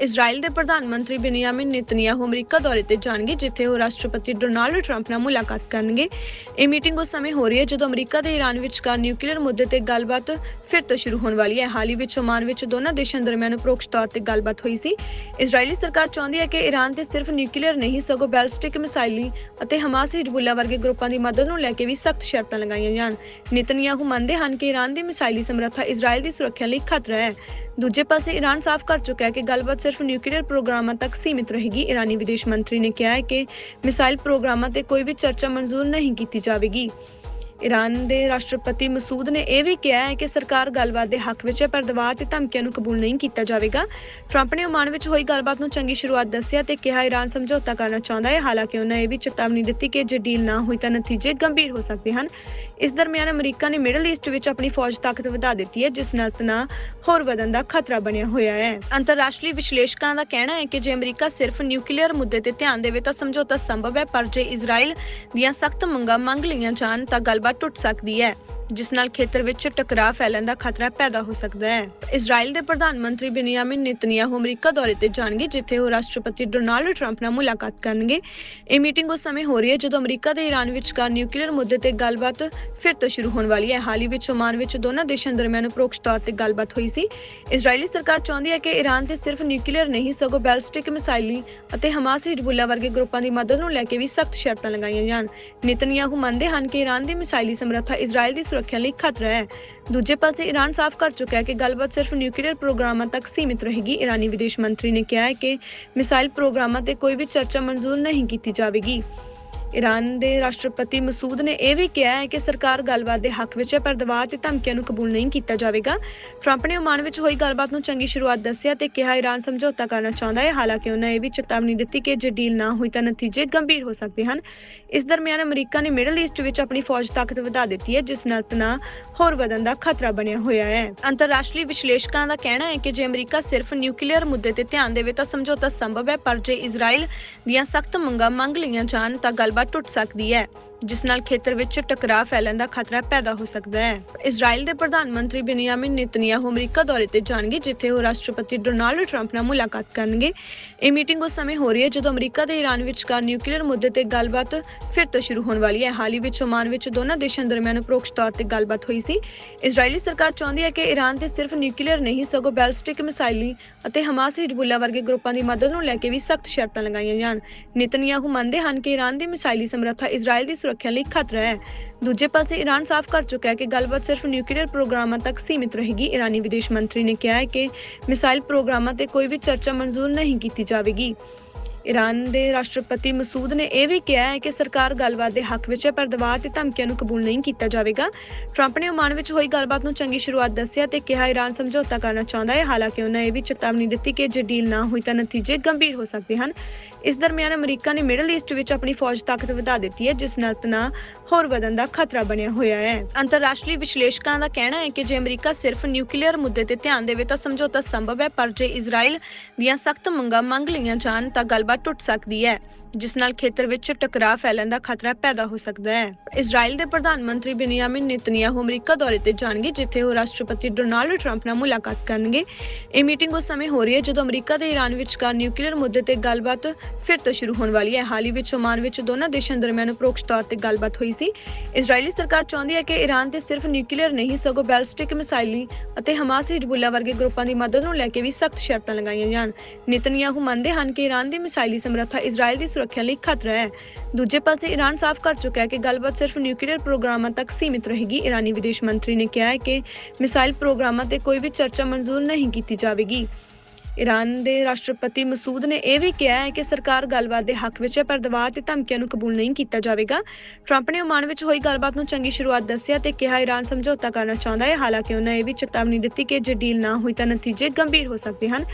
Israel ਦੇ ਪ੍ਰਧਾਨ ਮੰਤਰੀ ਬੈਨੀਯਾਮਿਨ ਨੇਤਨਯਾਹੂ ਅਮਰੀਕਾ ਦੌਰੇ ਤੇ ਜਾਣਗੇ, ਜਿੱਥੇ ਉਹ ਰਾਸ਼ਟਰਪਤੀ ਡੋਨਾਲਡ ਟਰੰਪ ਨਾਲ ਮੁਲਾਕਾਤ ਕਰਨਗੇ। ਇਹ ਮੀਟਿੰਗ ਉਸ ਸਮੇਂ ਹੋ ਰਹੀ ਹੈ ਜਦੋਂ ਅਮਰੀਕਾ ਤੇ ਈਰਾਨ ਵਿਚਕਾਰ ਨਿਊਕਲੀਅਰ ਮੁੱਦੇ ਤੇ ਗੱਲਬਾਤ ਫਿਰ ਤੋਂ ਸ਼ੁਰੂ ਹੋਣ ਵਾਲੀ ਹੈ। ਹਾਲ ਹੀ ਵਿੱਚ ਓਮਾਨ ਵਿੱਚ ਦੋਨਾਂ ਦੇਸ਼ਾਂ ਦਰਮਿਆਨ ਪ੍ਰੋਕਸ਼ ਤੌਰ ਤੇ ਗੱਲਬਾਤ ਹੋਈ ਸੀ। ਇਜ਼ਰਾਈਲੀ ਸਰਕਾਰ ਚਾਹੁੰਦੀ ਹੈ ਕਿ ਈਰਾਨ ਤੇ ਸਿਰਫ ਨਿਊਕਲੀਅਰ ਨਹੀਂ, ਸਗੋਂ ਬੈਲਿਸਟਿਕ ਮਿਸਾਈਲੀ ਅਤੇ ਹਮਾਸ ਹਿਜਬੁੱਲਾ ਵਰਗੇ ਗਰੁੱਪਾਂ ਦੀ ਮਦਦ ਨੂੰ ਲੈ ਕੇ ਵੀ ਸਖਤ ਸ਼ਰਤਾਂ ਲਗਾਈਆਂ ਜਾਣ। ਨੇਤਨਯਾਹੂ ਮੰਨਦੇ ਹਨ ਕਿ ਈਰਾਨ ਦੀ ਮਿਸਾਈਲੀ ਸਮਰੱਥਾ ਇਜ਼ਰਾਈਲ ਦੀ ਸੁਰੱਖਿਆ ਲਈ ਖਤਰਾ ਹੈ। ਦੂਜੇ ਪਾਸੇ ਈਰਾਨ ਸਾਫ਼ ਕਰ ਚੁੱਕਾ ਹੈ ਕਿ ਗੱਲਬਾਤ ਸਿਰਫ ਨਿਊਕਲੀਅਰ ਪ੍ਰੋਗਰਾਮਾਂ ਤੱਕ ਸੀਮਿਤ ਰਹੇਗੀ। ਈਰਾਨੀ ਵਿਦੇਸ਼ ਮੰਤਰੀ ਨੇ ਕਿਹਾ ਹੈ ਕਿ ਮਿਸਾਈਲ ਪ੍ਰੋਗਰਾਮਾਂ ਤੇ ਕੋਈ ਵੀ ਚਰਚਾ ਮਨਜ਼ੂਰ ਨਹੀਂ ਕੀਤੀ ਜਾਵੇਗੀ। ਈਰਾਨ ਦੇ ਰਾਸ਼ਟਰਪਤੀ ਮਸੂਦ ਨੇ ਇਹ ਵੀ ਕਿਹਾ ਹੈ ਕਿ ਸਰਕਾਰ ਗੱਲਬਾਤ ਦੇ ਹੱਕ ਵਿੱਚ ਹੈ, ਪਰ ਦਬਾਅ ਤੇ ਧਮਕੀਆਂ ਨੂੰ ਕਬੂਲ ਨਹੀਂ ਕੀਤਾ ਜਾਵੇਗਾ। ਟਰੰਪ ਨੇ ਓਮਾਨ ਵਿੱਚ ਹੋਈ ਗੱਲਬਾਤ ਨੂੰ ਚੰਗੀ ਸ਼ੁਰੂਆਤ ਦੱਸਿਆ ਤੇ ਕਿਹਾ ਈਰਾਨ ਸਮਝੌਤਾ ਕਰਨਾ ਚਾਹੁੰਦਾ ਹੈ। ਹਾਲਾਂਕਿ ਉਹਨਾਂ ਇਹ ਵੀ ਚੇਤਾਵਨੀ ਦਿੱਤੀ ਕਿ ਜੇ ਡੀਲ ਨਾ ਹੋਈ ਤਾਂ ਨਤੀਜੇ ਗੰਭੀਰ ਹੋ ਸਕਦੇ ਹਨ। ਇਸ ਦਰਮਿਆਨ ਅਮਰੀਕਾ ਨੇ ਮਿਡਲ ਈਸਟ ਵਿੱਚ ਆਪਣੀ ਫੌਜ ਤਾਕਤ ਵਧਾ ਦਿੱਤੀ ਹੈ, ਜਿਸ ਨਾਲ ਤਣਾਅ ਹੋਰ ਵਧਣ ਦਾ ਖਤਰਾ ਬਣਿਆ ਹੋਇਆ ਹੈ। ਅੰਤਰਰਾਸ਼ਟਰੀ ਵਿਸ਼ਲੇਸ਼ਕਾਂ ਦਾ ਕਹਿਣਾ ਹੈ ਕਿ ਜੇ ਅਮਰੀਕਾ ਸਿਰਫ ਨਿਊਕਲੀਅਰ ਮੁੱਦੇ ਤੇ ਧਿਆਨ ਦੇਵੇ ਤਾਂ ਸਮਝੌਤਾ ਸੰਭਵ ਹੈ, ਪਰ ਜੇ ਇਜ਼ਰਾਈਲ ਦੀਆਂ ਸਖਤ ਮੰਗਾਂ ਮੰਗ ਲਈਆਂ ਜਾਣ ਤਾਂ ਗੱਲਬਾਤ ਟੁੱਟ ਸਕਦੀ ਹੈ। ਜਿਸ ਨਾਲ ਖੇਤਰ ਵਿੱਚ ਟਕਰਾਅ ਫੈਲਣ ਦਾ ਖਤਰਾ ਪੈਦਾ ਹੋ ਸਕਦਾ ਹੈ। ਇਜ਼ਰਾਈਲ ਦੇ ਪ੍ਰਧਾਨ ਮੰਤਰੀ ਬੈਨੀਯਾਮਿਨ ਨੇਤਨਯਾਹੂ ਅਮਰੀਕਾ ਦੌਰੇ ਤੇ ਜਾਣਗੇ, ਜਿੱਥੇ ਉਹ ਰਾਸ਼ਟਰਪਤੀ ਡੋਨਾਲਡ ਟਰੰਪ ਨਾਲ ਮੁਲਾਕਾਤ ਕਰਨਗੇ। ਇਹ ਮੀਟਿੰਗ ਉਸ ਸਮੇਂ ਹੋ ਰਹੀ ਹੈ, ਜਦੋਂ ਅਮਰੀਕਾ ਤੇ ਈਰਾਨ ਵਿਚਕਾਰ ਨਿਊਕਲੀਅਰ ਮੁੱਦੇ ਤੇ ਗੱਲਬਾਤ ਫਿਰ ਤੋਂ ਸ਼ੁਰੂ ਹੋਣ ਵਾਲੀ ਹੈ। ਹਾਲ ਹੀ ਵਿੱਚ ਓਮਾਨ ਵਿੱਚ ਦੋਨਾਂ ਦੇਸ਼ਾਂ ਦਰਮਿਆਨ ਪ੍ਰੋਕਸ਼ ਤੌਰ ਤੇ ਗੱਲਬਾਤ ਹੋਈ ਸੀ। ਇਜ਼ਰਾਈਲੀ ਸਰਕਾਰ ਚਾਹੁੰਦੀ ਹੈ ਕਿ ਈਰਾਨ ਤੇ ਸਿਰਫ ਨਿਊਕਲੀਅਰ ਨਹੀਂ, ਸਗੋਂ ਬੈਲਿਸਟਿਕ ਮਿਸਾਈਲੀ ਅਤੇ ਹਮਾਸ ਹਿਜਬੁੱਲਾ ਵਰਗੇ ਗਰੁੱਪਾਂ ਦੀ ਮਦਦ ਨੂੰ ਲੈ ਕੇ ਵੀ ਸਖਤ ਸ਼ਰਤਾਂ ਲਗਾਈਆਂ ਜਾਣ। ਨੇਤਨਯਾਹੂ ਮੰਨਦੇ ਹਨ ਕਿ ਈਰਾਨ ਦੀ ਮਿਸਾਈਲੀ ਸਮਰੱਥਾ ਇਜ਼ਰਾਈਲ ਦੀ ਸੁਰੱਖਿਆ ਲਈ ਖਤਰਾ ਹੈ। ਦੂਜੇ ਪਾਸੇ ਈਰਾਨ ਸਾਫ਼ ਕਰ ਚੁੱਕਾ ਹੈ ਕਿ ਗੱਲਬਾਤ ਸਿਰਫ ਨਿਊਕਲੀਅਰ ਪ੍ਰੋਗਰਾਮਾਂ ਤੱਕ ਸੀਮਿਤ ਰਹੇਗੀ। ਈਰਾਨੀ ਵਿਦੇਸ਼ ਮੰਤਰੀ ਨੇ ਕਿਹਾ ਹੈ ਕਿ ਮਿਸਾਈਲ ਪ੍ਰੋਗਰਾਮਾਂ ਤੇ ਕੋਈ ਵੀ ਚਰਚਾ ਮਨਜ਼ੂਰ ਨਹੀਂ ਕੀਤੀ ਜਾਵੇਗੀ। ਈਰਾਨ ਦੇ ਰਾਸ਼ਟਰਪਤੀ ਮਸੂਦ ਨੇ ਇਹ ਵੀ ਕਿਹਾ ਹੈ ਕਿ ਸਰਕਾਰ ਗੱਲਬਾਤ ਦੇ ਹੱਕ ਵਿੱਚ ਹੈ, ਪਰ ਦਬਾਅ ਤੇ ਧਮਕੀਆਂ ਨੂੰ ਕਬੂਲ ਨਹੀਂ ਕੀਤਾ ਜਾਵੇਗਾ। ਟਰੰਪ ਨੇ ਓਮਾਨ ਵਿੱਚ ਹੋਈ ਗੱਲਬਾਤ ਨੂੰ ਚੰਗੀ ਸ਼ੁਰੂਆਤ ਦੱਸਿਆ ਤੇ ਕਿਹਾ ਈਰਾਨ ਸਮਝੌਤਾ ਕਰਨਾ ਚਾਹੁੰਦਾ ਹੈ। ਹਾਲਾਂਕਿ ਉਹਨਾਂ ਇਹ ਵੀ ਚੇਤਾਵਨੀ ਦਿੱਤੀ ਕਿ ਜੇ ਡੀਲ ਨਾ ਹੋਈ ਤਾਂ ਨਤੀਜੇ ਗੰਭੀਰ ਹੋ ਸਕਦੇ ਹਨ। ਇਸ ਦਰਮਿਆਨ ਅਮਰੀਕਾ ਨੇ ਮਿਡਲ ਈਸਟ ਵਿੱਚ ਆਪਣੀ ਫੌਜ ਤਾਕਤ ਵਧਾ ਦਿੱਤੀ ਹੈ, ਜਿਸ ਨਾਲ ਤਣਾਅ ਹੋਰ ਵਧਣ ਦਾ ਖਤਰਾ ਬਣਿਆ ਹੋਇਆ ਹੈ। ਅੰਤਰਰਾਸ਼ਟਰੀ ਵਿਸ਼ਲੇਸ਼ਕਾਂ ਦਾ ਕਹਿਣਾ ਹੈ ਕਿ ਜੇ ਅਮਰੀਕਾ ਸਿਰਫ ਨਿਊਕਲੀਅਰ ਮੁੱਦੇ ਤੇ ਧਿਆਨ ਦੇਵੇ ਤਾਂ ਸਮਝੌਤਾ ਸੰਭਵ ਹੈ, ਪਰ ਜੇ ਇਜ਼ਰਾਈਲ ਦੀਆਂ ਸਖਤ ਮੰਗਾਂ ਮੰਗ ਲਈਆਂ ਜਾਣ ਤਾਂ ਗੱਲ ਟੁੱਟ ਸਕਦੀ ਹੈ। ਜਿਸ ਨਾਲ ਖੇਤਰ ਵਿੱਚ ਟਕਰਾਅ ਫੈਲਣ ਦਾ ਖਤਰਾ ਪੈਦਾ ਹੋ ਸਕਦਾ ਹੈ। ਇਜ਼ਰਾਈਲ ਦੇ ਪ੍ਰਧਾਨ ਮੰਤਰੀ ਬੈਨੀਯਾਮਿਨ ਨੇਤਨਯਾਹੂ ਅਮਰੀਕਾ ਦੌਰੇ ਤੇ ਜਾਣਗੇ, ਜਿੱਥੇ ਉਹ ਰਾਸ਼ਟਰਪਤੀ ਡੋਨਾਲਡ ਟਰੰਪ ਨਾਲ ਮੁਲਾਕਾਤ ਕਰਨਗੇ। ਇਹ ਮੀਟਿੰਗ ਉਸ ਸਮੇਂ ਹੋ ਰਹੀ ਹੈ, ਜਦੋਂ ਅਮਰੀਕਾ ਤੇ ਈਰਾਨ ਵਿਚਕਾਰ ਨਿਊਕਲੀਅਰ ਮੁੱਦੇ ਤੇ ਗੱਲਬਾਤ ਫਿਰ ਤੋਂ ਸ਼ੁਰੂ ਹੋਣ ਵਾਲੀ ਹੈ। ਹਾਲ ਹੀ ਵਿੱਚ ਓਮਾਨ ਵਿੱਚ ਦੋਨਾਂ ਦੇਸ਼ਾਂ ਦਰਮਿਆਨ ਪ੍ਰੋਕਸ਼ ਤੌਰ ਤੇ ਗੱਲਬਾਤ ਹੋਈ ਸੀ। ਇਜ਼ਰਾਈਲੀ ਸਰਕਾਰ ਚਾਹੁੰਦੀ ਹੈ ਕਿ ਈਰਾਨ ਤੇ ਸਿਰਫ ਨਿਊਕਲੀਅਰ ਨਹੀਂ, ਸਗੋਂ ਬੈਲਿਸਟਿਕ ਮਿਸਾਈਲੀ ਅਤੇ ਹਮਾਸ ਹਿਜਬੁੱਲਾ ਵਰਗੇ ਗਰੁੱਪਾਂ ਦੀ ਮਦਦ ਨੂੰ ਲੈ ਕੇ ਵੀ ਸਖਤ ਸ਼ਰਤਾਂ ਲਗਾਈਆਂ ਜਾਣ। ਨੇਤਨਯਾਹੂ ਮੰਨਦੇ ਹਨ ਕਿ ਈਰਾਨ ਦੀ ਮਿਸਾਈਲੀ ਸਮਰੱਥਾ ਇਜ਼ਰਾਈਲ ਦੀ ਸੁਰੱਖਿਆ ਲਈ ਖਤਰਾ ਹੈ। ਦੂਜੇ ਪਾਸੇ ਈਰਾਨ ਸਾਫ਼ ਕਰ ਚੁੱਕਾ ਹੈ ਕਿ ਗੱਲਬਾਤ ਸਿਰਫ ਨਿਊਕਲੀਅਰ ਪ੍ਰੋਗਰਾਮਾਂ ਤੱਕ ਸੀਮਿਤ ਰਹੇਗੀ। ਈਰਾਨੀ ਵਿਦੇਸ਼ ਮੰਤਰੀ ਨੇ ਕਿਹਾ ਹੈ ਕਿ ਮਿਸਾਈਲ ਪ੍ਰੋਗਰਾਮਾਂ ਤੇ ਕੋਈ ਵੀ ਚਰਚਾ ਮਨਜ਼ੂਰ ਨਹੀਂ ਕੀਤੀ ਜਾਵੇਗੀ। ਈਰਾਨ ਦੇ ਰਾਸ਼ਟਰਪਤੀ ਮਸੂਦ ਨੇ ਇਹ ਵੀ ਕਿਹਾ ਹੈ ਕਿ ਸਰਕਾਰ ਗੱਲਬਾਤ ਦੇ ਹੱਕ ਵਿੱਚ ਹੈ, ਪਰ ਦਬਾਅ ਤੇ ਧਮਕੀਆਂ ਨੂੰ ਕਬੂਲ ਨਹੀਂ ਕੀਤਾ ਜਾਵੇਗਾ। ਟਰੰਪ ਨੇ ਓਮਾਨ ਵਿੱਚ ਹੋਈ ਗੱਲਬਾਤ ਨੂੰ ਚੰਗੀ ਸ਼ੁਰੂਆਤ ਦੱਸਿਆ ਤੇ ਕਿਹਾ ਈਰਾਨ ਸਮਝੌਤਾ ਕਰਨਾ ਚਾਹੁੰਦਾ ਹੈ। ਹਾਲਾਂਕਿ ਉਹਨਾਂ ਇਹ ਵੀ ਚੇਤਾਵਨੀ ਦਿੱਤੀ ਕਿ ਜੇ ਡੀਲ ਨਾ ਹੋਈ ਤਾਂ ਨਤੀਜੇ ਗੰਭੀਰ ਹੋ ਸਕਦੇ ਹਨ। ਇਸ ਦਰਮਿਆਨ ਅਮਰੀਕਾ ਨੇ ਮਿਡਲ ਈਸਟ ਵਿੱਚ ਆਪਣੀ ਫੌਜ ਤਾਕਤ ਵਧਾ ਦਿੱਤੀ ਹੈ, ਜਿਸ ਨਾਲ ਤਣਾਅ ਹੋਰ ਵਧਣ ਦਾ ਖਤਰਾ ਬਣਿਆ ਹੋਇਆ ਹੈ। ਅੰਤਰਰਾਸ਼ਟਰੀ ਵਿਸ਼ਲੇਸ਼ਕਾਂ ਦਾ ਕਹਿਣਾ ਹੈ ਕਿ ਜੇ ਅਮਰੀਕਾ ਸਿਰਫ ਨਿਊਕਲੀਅਰ ਮੁੱਦੇ ਤੇ ਧਿਆਨ ਦੇਵੇ ਤਾਂ ਸਮਝੌਤਾ ਸੰਭਵ ਹੈ, ਪਰ ਜੇ ਇਜ਼ਰਾਈਲ ਦੀਆਂ ਸਖਤ ਮੰਗਾਂ ਮੰਗ ਲਈਆਂ ਜਾਣ ਤਾਂ ਗੱਲਬਾਤ ਟੁੱਟ ਸਕਦੀ ਹੈ। ਜਿਸ ਨਾਲ ਖੇਤਰ ਵਿੱਚ ਟਕਰਾਅ ਫੈਲਣ ਦਾ ਖਤਰਾ ਪੈਦਾ ਹੋ ਸਕਦਾ ਹੈ। ਇਜ਼ਰਾਈਲ ਦੇ ਪ੍ਰਧਾਨ ਮੰਤਰੀ ਬੈਨੀਯਾਮਿਨ ਨੇਤਨਯਾਹੂ ਅਮਰੀਕਾ ਦੌਰੇ ਤੇ ਜਾਣਗੇ, ਜਿੱਥੇ ਉਹ ਰਾਸ਼ਟਰਪਤੀ ਡੋਨਾਲਡ ਟਰੰਪ ਨਾਲ ਮੁਲਾਕਾਤ ਕਰਨਗੇ। ਇਹ ਮੀਟਿੰਗ ਉਸ ਸਮੇਂ ਹੋ ਰਹੀ ਹੈ ਜਦੋਂ ਅਮਰੀਕਾ ਤੇ ਈਰਾਨ ਵਿਚਕਾਰ ਨਿਊਕਲੀਅਰ ਮੁੱਦੇ ਤੇ ਗੱਲਬਾਤ ਫਿਰ ਤੋਂ ਸ਼ੁਰੂ ਹੋਣ ਵਾਲੀ ਹੈ। ਹਾਲ ਹੀ ਵਿੱਚ ਓਮਾਨ ਵਿੱਚ ਦੋਨਾਂ ਦੇਸ਼ਾਂ ਦਰਮਿਆਨ ਪ੍ਰੋਕਸ਼ ਤੌਰ ਤੇ ਗੱਲਬਾਤ ਹੋਈ ਸੀ। ਇਜ਼ਰਾਈਲੀ ਸਰਕਾਰ ਚਾਹੁੰਦੀ ਹੈ ਕਿ ਈਰਾਨ ਤੇ ਸਿਰਫ ਨਿਊਕਲੀਅਰ ਨਹੀਂ, ਸਗੋਂ ਬੈਲਿਸਟਿਕ ਮਿਸਾਈਲੀ ਅਤੇ ਹਮਾਸ ਹਿਜਬੁੱਲਾ ਵਰਗੇ ਗਰੁੱਪਾਂ ਦੀ ਮਦਦ ਨੂੰ ਲੈ ਕੇ ਵੀ ਸਖਤ ਸ਼ਰਤਾਂ ਲਗਾਈਆਂ ਜਾਣ। ਨੇਤਨਯਾਹੂ ਮੰਨਦੇ ਹਨ ਕਿ ਈਰਾਨ ਦੀ ਮਿਸਾਈਲੀ ਸਮਰੱਥਾ ਇਜ਼ਰਾਈਲ ਦੀ ਸੁਰੱਖਿਆ ਲਈ ਖਤਰਾ ਹੈ। ਦੂਜੇ ਪਾਸੇ ਈਰਾਨ ਸਾਫ਼ ਕਰ ਚੁੱਕਾ ਹੈ ਕਿ ਗੱਲਬਾਤ ਸਿਰਫ ਨਿਊਕਲੀਅਰ ਪ੍ਰੋਗਰਾਮਾਂ ਤੱਕ ਸੀਮਿਤ ਰਹੇਗੀ। ਈਰਾਨੀ ਵਿਦੇਸ਼ ਮੰਤਰੀ ਨੇ ਕਿਹਾ ਹੈ ਕਿ ਮਿਸਾਈਲ ਪ੍ਰੋਗਰਾਮਾਂ ਤੇ ਕੋਈ ਵੀ ਚਰਚਾ ਮਨਜ਼ੂਰ ਨਹੀਂ ਕੀਤੀ ਜਾਵੇਗੀ। ਈਰਾਨ ਦੇ ਰਾਸ਼ਟਰਪਤੀ ਮਸੂਦ ਨੇ ਇਹ ਵੀ ਕਿਹਾ ਹੈ ਕਿ ਸਰਕਾਰ ਗੱਲਬਾਤ ਦੇ ਹੱਕ ਵਿੱਚ ਹੈ, ਪਰ ਦਬਾਅ ਤੇ ਧਮਕੀਆਂ ਨੂੰ ਕਬੂਲ ਨਹੀਂ ਕੀਤਾ ਜਾਵੇਗਾ। ਟਰੰਪ ਨੇ ਓਮਾਨ ਵਿੱਚ ਹੋਈ ਗੱਲਬਾਤ ਨੂੰ ਚੰਗੀ ਸ਼ੁਰੂਆਤ ਦੱਸਿਆ ਤੇ ਕਿਹਾ ਈਰਾਨ ਸਮਝੌਤਾ ਕਰਨਾ ਚਾਹੁੰਦਾ ਹੈ, ਹਾਲਾਂਕਿ ਉਹਨਾਂ ਇਹ ਵੀ ਚੇਤਾਵਨੀ ਦਿੱਤੀ ਕਿ ਜੇ ਡੀਲ ਨਾ ਹੋਈ ਤਾਂ ਨਤੀਜੇ ਗੰਭੀਰ ਹੋ ਸਕਦੇ ਹਨ।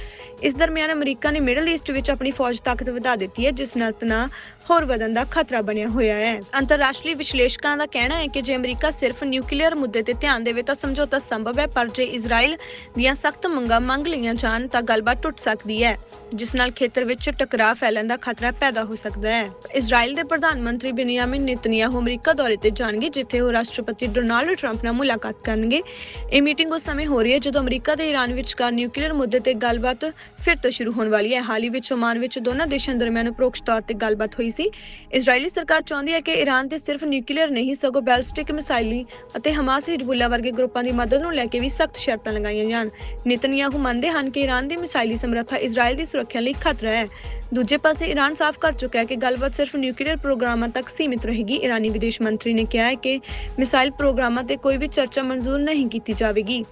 ਇਸ ਦਰਮਿਆਨ ਅਮਰੀਕਾ ਨੇ ਮਿਡਲ ਈਸਟ ਵਿੱਚ ਆਪਣੀ ਫੌਜ ਤਾਕਤ ਵਧਾ ਦਿੱਤੀ ਹੈ, ਜਿਸ ਨਾਲ ਤਣਾਅ ਹੋਰ ਵਧਣ ਦਾ ਖਤਰਾ ਬਣਿਆ ਹੋਇਆ ਹੈ। ਅੰਤਰਰਾਸ਼ਟਰੀ ਵਿਸ਼ਲੇਸ਼ਕਾਂ ਦਾ ਕਹਿਣਾ ਹੈ ਕਿ ਜੇ ਅਮਰੀਕਾ ਸਿਰਫ ਨਿਊਕਲੀਅਰ ਮੁੱਦੇ ਤੇ ਧਿਆਨ ਦੇਵੇ ਤਾਂ ਸਮਝੌਤਾ ਸੰਭਵ ਹੈ, ਪਰ ਜੇ ਇਜ਼ਰਾਈਲ ਦੀਆਂ ਸਖਤ ਮੰਗਾਂ ਮੰਗ ਲਈਆਂ ਜਾਣ ਤਾਂ ਗੱਲਬਾਤ ਟੁੱਟ ਸਕਦੀ ਹੈ। ਜਿਸ ਨਾਲ ਖੇਤਰ ਵਿੱਚ ਟਕਰਾਅ ਫੈਲਣ ਦਾ ਖਤਰਾ ਪੈਦਾ ਹੋ ਸਕਦਾ ਹੈ। ਇਜ਼ਰਾਈਲ ਦੇ ਪ੍ਰਧਾਨ ਮੰਤਰੀ ਬੈਨੀਆਮਿਨ ਨੇਤਨਯਾਹੂ ਅਮਰੀਕਾ ਦੌਰੇ ਤੇ ਜਾਣਗੇ, ਜਿੱਥੇ ਉਹ ਰਾਸ਼ਟਰਪਤੀ ਡੋਨਾਲਡ ਟਰੰਪ ਨਾਲ ਮੁਲਾਕਾਤ ਕਰਨਗੇ। ਇਹ ਮੀਟਿੰਗ ਉਸ ਸਮੇਂ ਹੋ ਰਹੀ ਹੈ ਜਦੋਂ ਅਮਰੀਕਾ ਤੇ ਈਰਾਨ ਵਿਚਕਾਰ ਨਿਊਕਲੀਅਰ ਮੁੱਦੇ ਤੇ ਗੱਲਬਾਤ ਫਿਰ ਤੋਂ ਸ਼ੁਰੂ ਹੋਣ ਵਾਲੀ ਹੈ। ਹਾਲ ਹੀ ਵਿੱਚ ਓਮਾਨ ਵਿੱਚ ਦੋਨਾਂ ਦੇਸ਼ਾਂ ਦਰਮਿਆਨ ਪ੍ਰੋਕਸ਼ ਤੌਰ ਤੇ ਗੱਲਬਾਤ ਹੋਈ ਸੀ। ਇਜ਼ਰਾਈਲੀ ਸਰਕਾਰ ਚਾਹੁੰਦੀ ਹੈ ਕਿ ਈਰਾਨ ਤੇ ਸਿਰਫ ਨਿਊਕਲੀਅਰ ਨਹੀਂ, ਸਗੋਂ ਬੈਲਿਸਟਿਕ ਮਿਸਾਈਲੀ ਅਤੇ ਹਮਾਸ ਹਿਜ਼ਬੁੱਲਾ ਵਰਗੇ ਗਰੁੱਪਾਂ ਦੀ ਮਦਦ ਨੂੰ ਲੈ ਕੇ ਵੀ ਸਖਤ ਸ਼ਰਤਾਂ ਲਗਾਈਆਂ ਜਾਣ। ਨੇਤਨਯਾਹੂ ਮੰਨਦੇ ਹਨ ਕਿ ਈਰਾਨ ਦੀ ਮਿਸਾਈਲੀ ਸਮਰੱਥਾ ਇਜ਼ਰਾਈਲ ਦੀ ਸੁਰੱਖਿਆ ਲਈ ਖਤਰਾ ਹੈ। ਦੂਜੇ ਪਾਸੇ ਈਰਾਨ ਸਾਫ਼ ਕਰ ਚੁੱਕਾ ਹੈ ਕਿ ਗੱਲਬਾਤ ਸਿਰਫ ਨਿਊਕਲੀਅਰ ਪ੍ਰੋਗਰਾਮਾਂ ਤੱਕ ਸੀਮਿਤ ਰਹੇਗੀ। ਈਰਾਨੀ ਵਿਦੇਸ਼ ਮੰਤਰੀ ਨੇ ਕਿਹਾ ਹੈ ਕਿ ਮਿਸਾਈਲ ਪ੍ਰੋਗਰਾਮਾਂ ਤੇ ਕੋਈ ਵੀ ਚਰਚਾ ਮਨਜ਼ੂਰ ਨਹੀਂ ਕੀਤੀ ਜਾਵੇਗੀ।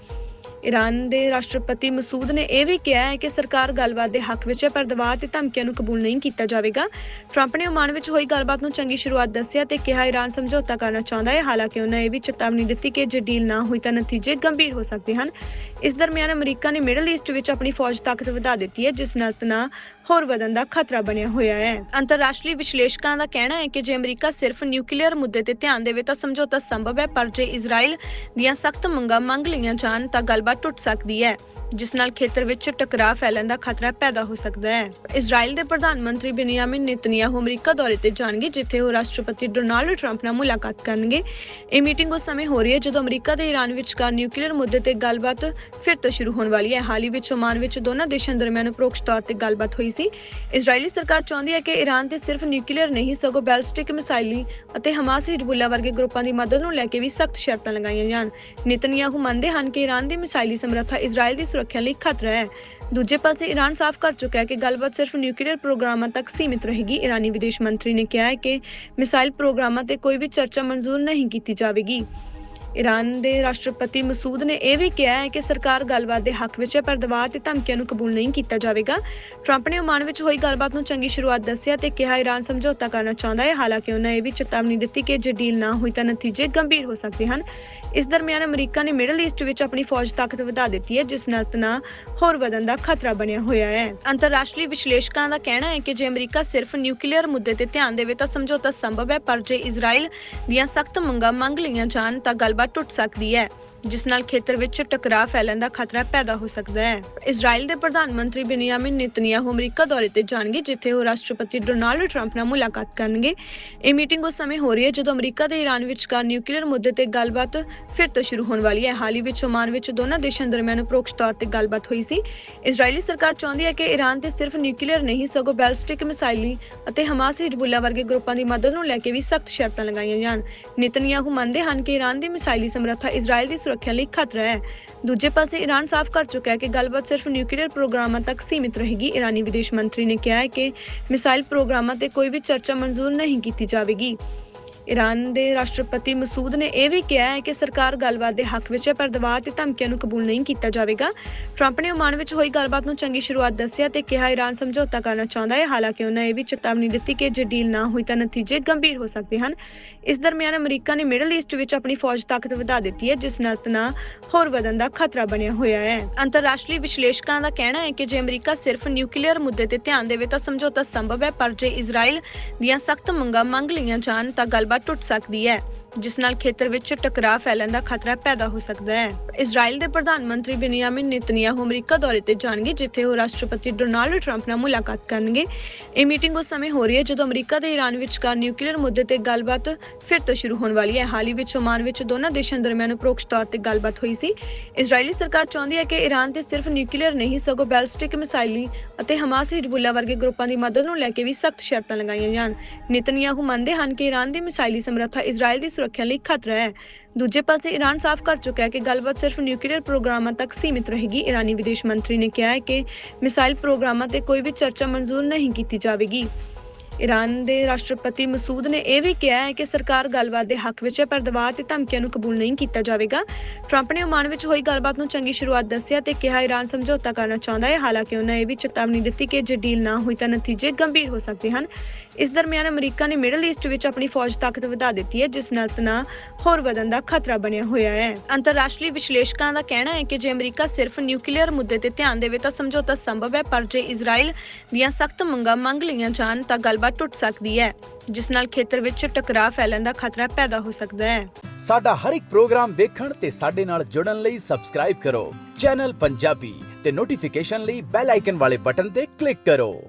ਈਰਾਨ ਦੇ ਰਾਸ਼ਟਰਪਤੀ ਮਸੂਦ ਨੇ ਇਹ ਵੀ ਕਿਹਾ ਹੈ ਕਿ ਸਰਕਾਰ ਗੱਲਬਾਤ ਦੇ ਹੱਕ ਵਿੱਚ ਹੈ, ਪਰ ਦਬਾਅ ਤੇ ਧਮਕੀਆਂ ਨੂੰ ਕਬੂਲ ਨਹੀਂ ਕੀਤਾ ਜਾਵੇਗਾ। ਟਰੰਪ ਨੇ ਓਮਾਨ ਵਿੱਚ ਹੋਈ ਗੱਲਬਾਤ ਨੂੰ ਚੰਗੀ ਸ਼ੁਰੂਆਤ ਦੱਸਿਆ ਤੇ ਕਿਹਾ ਈਰਾਨ ਸਮਝੌਤਾ ਕਰਨਾ ਚਾਹੁੰਦਾ ਹੈ। ਹਾਲਾਂਕਿ ਉਹਨਾਂ ਇਹ ਵੀ ਚੇਤਾਵਨੀ ਦਿੱਤੀ ਕਿ ਜੇ ਡੀਲ ਨਾ ਹੋਈ ਤਾਂ ਨਤੀਜੇ ਗੰਭੀਰ ਹੋ ਸਕਦੇ ਹਨ। ਇਸ ਦਰਮਿਆਨ ਅਮਰੀਕਾ ਨੇ ਮਿਡਲ ਈਸਟ ਵਿੱਚ ਆਪਣੀ ਫੌਜ ਤਾਕਤ ਵਧਾ ਦਿੱਤੀ ਹੈ, ਜਿਸ ਨਾਲ ਤਣਾਅ ਹੋਰ ਵਧਣ ਦਾ ਖਤਰਾ ਬਣਿਆ ਹੋਇਆ ਹੈ। ਅੰਤਰਰਾਸ਼ਟਰੀ ਵਿਸ਼ਲੇਸ਼ਕਾਂ ਦਾ ਕਹਿਣਾ ਹੈ ਕਿ ਜੇ ਅਮਰੀਕਾ ਸਿਰਫ ਨਿਊਕਲੀਅਰ ਮੁੱਦੇ ਤੇ ਧਿਆਨ ਦੇਵੇ ਤਾਂ ਸਮਝੌਤਾ ਸੰਭਵ ਹੈ, ਪਰ ਜੇ ਇਜ਼ਰਾਈਲ ਦੀਆਂ ਸਖਤ ਮੰਗਾਂ ਮੰਗ ਲਈਆਂ ਜਾਣ ਤਾਂ ਗੱਲਬਾਤ ਟੁੱਟ ਸਕਦੀ ਹੈ। ਜਿਸ ਨਾਲ ਖੇਤਰ ਵਿੱਚ ਟਕਰਾਅ ਫੈਲਣ ਦਾ ਖਤਰਾ ਪੈਦਾ ਹੋ ਸਕਦਾ ਹੈ। ਇਜ਼ਰਾਈਲ ਦੇ ਪ੍ਰਧਾਨ ਮੰਤਰੀ ਬੈਨੀਆਮਿਨ ਨੇਤਨਯਾਹੂ ਅਮਰੀਕਾ ਦੌਰੇ ਤੇ ਜਾਣਗੇ, ਜਿੱਥੇ ਉਹ ਰਾਸ਼ਟਰਪਤੀ ਡੋਨਾਲਡ ਟਰੰਪ ਨਾਲ ਮੁਲਾਕਾਤ ਕਰਨਗੇ। ਇਹ ਮੀਟਿੰਗ ਉਸ ਸਮੇਂ ਹੋ ਰਹੀ ਹੈ ਜਦੋਂ ਅਮਰੀਕਾ ਤੇ ਈਰਾਨ ਵਿਚਕਾਰ ਨਿਊਕਲੀਅਰ ਮੁੱਦੇ ਤੇ ਗੱਲਬਾਤ ਫਿਰ ਤੋਂ ਸ਼ੁਰੂ ਹੋਣ ਵਾਲੀ ਹੈ। ਹਾਲ ਹੀ ਵਿੱਚ ਓਮਾਨ ਵਿੱਚ ਦੋਨਾਂ ਦੇਸ਼ਾਂ ਦਰਮਿਆਨ ਪ੍ਰੋਕਸ਼ ਤੌਰ ਤੇ ਗੱਲਬਾਤ ਹੋਈ ਸੀ। ਇਜ਼ਰਾਈਲੀ ਸਰਕਾਰ ਚਾਹੁੰਦੀ ਹੈ ਕਿ ਈਰਾਨ ਤੇ ਸਿਰਫ ਨਿਊਕਲੀਅਰ ਨਹੀਂ, ਸਗੋਂ ਬੈਲਿਸਟਿਕ ਮਿਸਾਈਲੀ ਅਤੇ ਹਮਾਸ ਹਿਜ਼ਬੁੱਲਾ ਵਰਗੇ ਗਰੁੱਪਾਂ ਦੀ ਮਦਦ ਨੂੰ ਲੈ ਕੇ ਵੀ ਸਖਤ ਸ਼ਰਤਾਂ ਲਗਾਈਆਂ ਜਾਣ। ਨੇਤਨਯਾਹੂ ਮੰਨਦੇ ਹਨ ਕਿ ਈਰਾਨ ਦੀ ਮਿਸਾਈਲੀ ਸਮਰੱਥਾ ਇਜ਼ਰਾਈਲ ਦੀ ਸੁਰੱਖਿਆ ਲਈ ਖਤਰਾ ਹੈ। ਦੂਜੇ ਪਾਸੇ ਈਰਾਨ ਸਾਫ਼ ਕਰ ਚੁੱਕਾ ਹੈ ਕਿ ਗੱਲਬਾਤ ਸਿਰਫ ਨਿਊਕਲੀਅਰ ਪ੍ਰੋਗਰਾਮਾਂ ਤੱਕ ਸੀਮਿਤ ਰਹੇਗੀ। ਈਰਾਨੀ ਵਿਦੇਸ਼ ਮੰਤਰੀ ਨੇ ਕਿਹਾ ਹੈ ਕਿ ਮਿਸਾਈਲ ਪ੍ਰੋਗਰਾਮਾਂ ਤੇ ਕੋਈ ਵੀ ਚਰਚਾ ਮਨਜ਼ੂਰ ਨਹੀਂ ਕੀਤੀ ਜਾਵੇਗੀ। ਈਰਾਨ ਦੇ ਰਾਸ਼ਟਰਪਤੀ ਮਸੂਦ ਨੇ ਇਹ ਵੀ ਕਿਹਾ ਹੈ ਕਿ ਸਰਕਾਰ ਗੱਲਬਾਤ ਦੇ ਹੱਕ ਵਿੱਚ ਹੈ, ਪਰ ਦਬਾਅ ਤੇ ਧਮਕੀਆਂ ਨੂੰ ਕਬੂਲ ਨਹੀਂ ਕੀਤਾ ਜਾਵੇਗਾ। ਟਰੰਪ ਨੇ ਓਮਾਨ ਵਿੱਚ ਹੋਈ ਗੱਲਬਾਤ ਨੂੰ ਚੰਗੀ ਸ਼ੁਰੂਆਤ ਦੱਸਿਆ ਤੇ ਕਿਹਾ ਈਰਾਨ ਸਮਝੌਤਾ ਕਰਨਾ ਚਾਹੁੰਦਾ ਹੈ। ਹਾਲਾਂਕਿ ਉਹਨਾਂ ਇਹ ਵੀ ਚੇਤਾਵਨੀ ਦਿੱਤੀ ਕਿ ਜੇ ਡੀਲ ਨਾ ਹੋਈ ਤਾਂ ਨਤੀਜੇ ਗੰਭੀਰ ਹੋ ਸਕਦੇ ਹਨ। ਇਸ ਦਰਮਿਆਨ ਅਮਰੀਕਾ ਨੇ ਮਿਡਲ ਈਸਟ ਵਿੱਚ ਆਪਣੀ ਫੌਜ ਤਾਕਤ ਵਧਾ ਦਿੱਤੀ ਹੈ, ਜਿਸ ਨਾਲ ਤਣਾਅ ਹੋਰ ਵਧਣ ਦਾ ਖਤਰਾ ਬਣਿਆ ਹੋਇਆ ਹੈ। ਅੰਤਰਰਾਸ਼ਟਰੀ ਵਿਸ਼ਲੇਸ਼ਕਾਂ ਦਾ ਕਹਿਣਾ ਹੈ ਕਿ ਜੇ ਅਮਰੀਕਾ ਸਿਰਫ ਨਿਊਕਲੀਅਰ ਮੁੱਦੇ ਤੇ ਧਿਆਨ ਦੇਵੇ ਤਾਂ ਸਮਝੌਤਾ ਸੰਭਵ ਹੈ, ਪਰ ਜੇ ਇਜ਼ਰਾਈਲ ਦੀਆਂ ਸਖਤ ਮੰਗਾਂ ਮੰਗ ਲਈਆਂ ਜਾਣ ਤਾਂ ਗੱਲਬਾਤ ਟੁੱਟ ਸਕਦੀ ਹੈ। ਜਿਸ ਨਾਲ ਖੇਤਰ ਵਿੱਚ ਟਕਰਾਅ ਫੈਲਣ ਦਾ ਖਤਰਾ ਪੈਦਾ ਹੋ ਸਕਦਾ ਹੈ। ਇਜ਼ਰਾਈਲ ਦੇ ਪ੍ਰਧਾਨ ਮੰਤਰੀ ਬੈਨੀਆਮਿਨ ਨੇਤਨਯਾਹੂ ਅਮਰੀਕਾ ਦੌਰੇ ਤੇ ਜਾਣਗੇ, ਜਿੱਥੇ ਉਹ ਰਾਸ਼ਟਰਪਤੀ ਡੋਨਾਲਡ ਟਰੰਪ ਨਾਲ ਮੁਲਾਕਾਤ ਕਰਨਗੇ। ਇਹ ਮੀਟਿੰਗ ਉਸ ਸਮੇਂ ਹੋ ਰਹੀ ਹੈ, ਜਦੋਂ ਅਮਰੀਕਾ ਤੇ ਈਰਾਨ ਵਿਚਕਾਰ ਨਿਊਕਲੀਅਰ ਮੁੱਦੇ ਤੇ ਗੱਲਬਾਤ ਫਿਰ ਤੋਂ ਸ਼ੁਰੂ ਹੋਣ ਵਾਲੀ ਹੈ। ਹਾਲ ਹੀ ਵਿੱਚ ਓਮਾਨ ਵਿੱਚ ਦੋਨਾਂ ਦੇਸ਼ਾਂ ਦਰਮਿਆਨ ਪ੍ਰੋਕਸ਼ ਤੌਰ ਤੇ ਗੱਲਬਾਤ ਹੋਈ ਸੀ। ਇਜ਼ਰਾਈਲੀ ਸਰਕਾਰ ਚਾਹੁੰਦੀ ਹੈ ਕਿ ਈਰਾਨ ਤੇ ਸਿਰਫ ਨਿਊਕਲੀਅਰ ਨਹੀਂ, ਸਗੋਂ ਬੈਲਿਸਟਿਕ ਮਿਸਾਈਲੀ ਅਤੇ ਹਮਾਸ ਹਿਜ਼ਬੁੱਲਾ ਵਰਗੇ ਗਰੁੱਪਾਂ ਦੀ ਮਦਦ ਨੂੰ ਲੈ ਕੇ ਵੀ ਸਖਤ ਸ਼ਰਤਾਂ ਲਗਾਈਆਂ ਜਾਣ। ਨੇਤਨਯਾਹੂ ਮੰਨਦੇ ਹਨ ਕਿ ਈਰਾਨ ਦੀ ਮਿਸਾਈਲੀ ਸਮਰੱਥਾ ਇਜ਼ਰਾਈਲ ਦੀ ਸੁਰੱਖਿਆ ਲਈ ਖਤਰਾ ਹੈ। ਦੂਜੇ ਪਾਸੇ ਈਰਾਨ ਸਾਫ਼ ਕਰ ਚੁੱਕਾ ਹੈ ਕਿ ਗੱਲਬਾਤ ਸਿਰਫ ਨਿਊਕਲੀਅਰ ਪ੍ਰੋਗਰਾਮਾਂ ਤੱਕ ਸੀਮਿਤ ਰਹੇਗੀ। ਈਰਾਨੀ ਵਿਦੇਸ਼ ਮੰਤਰੀ ਨੇ ਕਿਹਾ ਹੈ ਕਿ ਮਿਸਾਈਲ ਪ੍ਰੋਗਰਾਮਾਂ ਤੇ ਕੋਈ ਵੀ ਚਰਚਾ ਮਨਜ਼ੂਰ ਨਹੀਂ ਕੀਤੀ ਜਾਵੇਗੀ। ਈਰਾਨ ਦੇ ਰਾਸ਼ਟਰਪਤੀ ਮਸੂਦ ਨੇ ਇਹ ਵੀ ਕਿਹਾ ਹੈ ਕਿ ਸਰਕਾਰ ਗੱਲਬਾਤ ਦੇ ਹੱਕ ਵਿੱਚ ਹੈ, ਪਰ ਦਬਾਅ ਤੇ ਧਮਕੀਆਂ ਨੂੰ ਕਬੂਲ ਨਹੀਂ ਕੀਤਾ ਜਾਵੇਗਾ। ਟਰੰਪ ਨੇ ਓਮਾਨ ਵਿੱਚ ਹੋਈ ਗੱਲਬਾਤ ਨੂੰ ਚੰਗੀ ਸ਼ੁਰੂਆਤ ਦੱਸਿਆ ਤੇ ਕਿਹਾ ਈਰਾਨ ਸਮਝੌਤਾ ਕਰਨਾ ਚਾਹੁੰਦਾ ਹੈ। ਹਾਲਾਂਕਿ ਉਹਨਾਂ ਇਹ ਵੀ ਚੇਤਾਵਨੀ ਦਿੱਤੀ ਕਿ ਜੇ ਡੀਲ ਨਾ ਹੋਈ ਤਾਂ ਨਤੀਜੇ ਗੰਭੀਰ ਹੋ ਸਕਦੇ ਹਨ। ਇਸ ਦਰਮਿਆਨ ਅਮਰੀਕਾ ਨੇ ਮਿਡਲ ਈਸਟ ਵਿੱਚ ਆਪਣੀ ਫੌਜ ਤਾਕਤ ਵਧਾ ਦਿੱਤੀ ਹੈ, ਜਿਸ ਨਾਲ ਤਣਾਅ ਹੋਰ ਵਧਣ ਦਾ ਖਤਰਾ ਬਣਿਆ ਹੋਇਆ ਹੈ। ਅੰਤਰਰਾਸ਼ਟਰੀ ਵਿਸ਼ਲੇਸ਼ਕਾਂ ਦਾ ਕਹਿਣਾ ਹੈ ਕਿ ਜੇ ਅਮਰੀਕਾ ਸਿਰਫ ਨਿਊਕਲੀਅਰ ਮੁੱਦੇ ਤੇ ਧਿਆਨ ਦੇਵੇ ਤਾਂ ਸਮਝੌਤਾ ਸੰਭਵ ਹੈ, ਪਰ ਜੇ ਇਜ਼ਰਾਈਲ ਦੀਆਂ ਸਖਤ ਮੰਗਾਂ ਮੰਗ ਲਈਆਂ ਜਾਣ ਤਾਂ ਗੱਲ ਟੁੱਟ ਸਕਦੀ ਹੈ। ਜਿਸ ਨਾਲ ਖੇਤਰ ਵਿੱਚ ਟਕਰਾਅ ਫੈਲਣ ਦਾ ਖਤਰਾ ਪੈਦਾ ਹੋ ਸਕਦਾ ਹੈ। ਇਜ਼ਰਾਈਲ ਦੇ ਪ੍ਰਧਾਨ ਮੰਤਰੀ ਬੈਨੀਆਮਿਨ ਨੇਤਨਯਾਹੂ ਅਮਰੀਕਾ ਦੌਰੇ ਤੇ ਜਾਣਗੇ, ਜਿੱਥੇ ਉਹ ਰਾਸ਼ਟਰਪਤੀ ਡੋਨਾਲਡ ਟਰੰਪ ਨਾਲ ਮੁਲਾਕਾਤ ਕਰਨਗੇ। ਇਹ ਮੀਟਿੰਗ ਉਸ ਸਮੇਂ ਹੋ ਰਹੀ ਹੈ, ਜਦੋਂ ਅਮਰੀਕਾ ਤੇ ਈਰਾਨ ਵਿਚਕਾਰ ਨਿਊਕਲੀਅਰ ਮੁੱਦੇ ਤੇ ਗੱਲਬਾਤ ਫਿਰ ਤੋਂ ਸ਼ੁਰੂ ਹੋਣ ਵਾਲੀ ਹੈ। ਹਾਲ ਹੀ ਵਿੱਚ ਓਮਾਨ ਵਿੱਚ ਦੋਨਾਂ ਦੇਸ਼ਾਂ ਦਰਮਿਆਨ ਪ੍ਰੋਕਸ਼ ਤੌਰ ਤੇ ਗੱਲਬਾਤ ਹੋਈ ਸੀ। ਇਜ਼ਰਾਈਲੀ ਸਰਕਾਰ ਚਾਹੁੰਦੀ ਹੈ ਕਿ ਈਰਾਨ ਤੇ ਸਿਰਫ ਨਿਊਕਲੀਅਰ ਨਹੀਂ, ਸਗੋਂ ਬੈਲਿਸਟਿਕ ਮਿਸਾਈਲੀ ਅਤੇ ਹਮਾਸ ਹਿਜ਼ਬੁੱਲਾ ਵਰਗੇ ਗਰੁੱਪਾਂ ਦੀ ਮਦਦ ਨੂੰ ਲੈ ਕੇ ਵੀ ਸਖਤ ਸ਼ਰਤਾਂ ਲਗਾਈਆਂ ਜਾਣ। ਨੇਤਨਯਾਹੂ ਮੰਨਦੇ ਹਨ ਕਿ ਈਰਾਨ ਦੀ ਮਿਸਾਈਲੀ ਸਮਰੱਥਾ ਇਜ਼ਰਾਈਲ ਦੀ ਸੁਰੱਖਿਆ ਲਈ ਖਤਰਾ ਹੈ। ਦੂਜੇ ਪਾਸੇ ਈਰਾਨ ਸਾਫ਼ ਕਰ ਚੁੱਕਾ ਹੈ ਕਿ ਗੱਲਬਾਤ ਸਿਰਫ ਨਿਊਕਲੀਅਰ ਪ੍ਰੋਗਰਾਮਾਂ ਤੱਕ ਸੀਮਿਤ ਰਹੇਗੀ। ਈਰਾਨੀ ਵਿਦੇਸ਼ ਮੰਤਰੀ ਨੇ ਕਿਹਾ ਹੈ ਕਿ ਮਿਸਾਈਲ ਪ੍ਰੋਗਰਾਮਾਂ ਤੇ ਕੋਈ ਵੀ ਚਰਚਾ ਮਨਜ਼ੂਰ ਨਹੀਂ ਕੀਤੀ ਜਾਵੇਗੀ। ਈਰਾਨ ਦੇ ਰਾਸ਼ਟਰਪਤੀ ਮਸੂਦ ਨੇ ਇਹ ਵੀ ਕਿਹਾ ਹੈ ਕਿ ਸਰਕਾਰ ਗੱਲਬਾਤ ਦੇ ਹੱਕ ਵਿੱਚ ਹੈ, ਪਰ ਦਬਾਅ ਤੇ ਧਮਕੀਆਂ ਨੂੰ ਕਬੂਲ ਨਹੀਂ ਕੀਤਾ ਜਾਵੇਗਾ। ਟਰੰਪ ਨੇ ਓਮਾਨ ਵਿੱਚ ਹੋਈ ਗੱਲਬਾਤ ਨੂੰ ਚੰਗੀ ਸ਼ੁਰੂਆਤ ਦੱਸਿਆ ਤੇ ਕਿਹਾ ਈਰਾਨ ਸਮਝੌਤਾ ਕਰਨਾ ਚਾਹੁੰਦਾ ਹੈ। ਹਾਲਾਂਕਿ ਉਹਨਾਂ ਇਹ ਵੀ ਚੇਤਾਵਨੀ ਦਿੱਤੀ ਕਿ ਜੇ ਡੀਲ ਨਾ ਹੋਈ ਤਾਂ ਨਤੀਜੇ ਗੰਭੀਰ ਹੋ ਸਕਦੇ ਹਨ। ਇਸ ਦਰਮਿਆਨ ਅਮਰੀਕਾ ਨੇ ਮਿਡਲ ਈਸਟ ਵਿੱਚ ਆਪਣੀ ਫੌਜ ਤਾਕਤ ਵਧਾ ਦਿੱਤੀ ਹੈ ਜਿਸ ਨਾਲ ਤਣਾਅ ਹੋਰ ਵਧਣ ਦਾ ਖਤਰਾ ਬਣਿਆ ਹੋਇਆ ਹੈ। ਅੰਤਰਰਾਸ਼ਟਰੀ ਵਿਸ਼ਲੇਸ਼ਕਾਂ ਦਾ ਕਹਿਣਾ ਹੈ ਕਿ ਜੇ ਅਮਰੀਕਾ ਸਿਰਫ ਨਿਊਕਲੀਅਰ ਮੁੱਦੇ ਤੇ ਧਿਆਨ ਦੇਵੇ ਤਾਂ ਸਮਝੌਤਾ ਸੰਭਵ ਹੈ ਪਰ ਜੇ ਇਜ਼ਰਾਈਲ ਦੀਆਂ ਸਖਤ ਮੰਗਾਂ ਮੰਗ ਲਈਆਂ ਜਾਣ ਤਾਂ ਗੱਲਬਾਤ ਟੁੱਟ ਸਕਦੀ ਹੈ ਜਿਸ ਨਾਲ ਖੇਤਰ ਵਿੱਚ ਟਕਰਾਅ ਫੈਲਣ ਦਾ ਖਤਰਾ ਪੈਦਾ ਹੋ ਸਕਦਾ ਹੈ। ਸਾਡਾ ਹਰ ਇੱਕ ਪ੍ਰੋਗਰਾਮ ਵੇਖਣ ਤੇ ਸਾਡੇ ਨਾਲ ਜੁੜਨ ਲਈ ਸਬਸਕ੍ਰਾਈਬ ਕਰੋ। ਚੈਨਲ ਪੰਜਾਬੀ ਤੇ ਨੋਟੀਫਿਕੇਸ਼ਨ ਲਈ ਬੈਲ ਆਈਕਨ ਵਾਲੇ ਬਟਨ ਤੇ ਕਲਿੱਕ ਕਰੋ।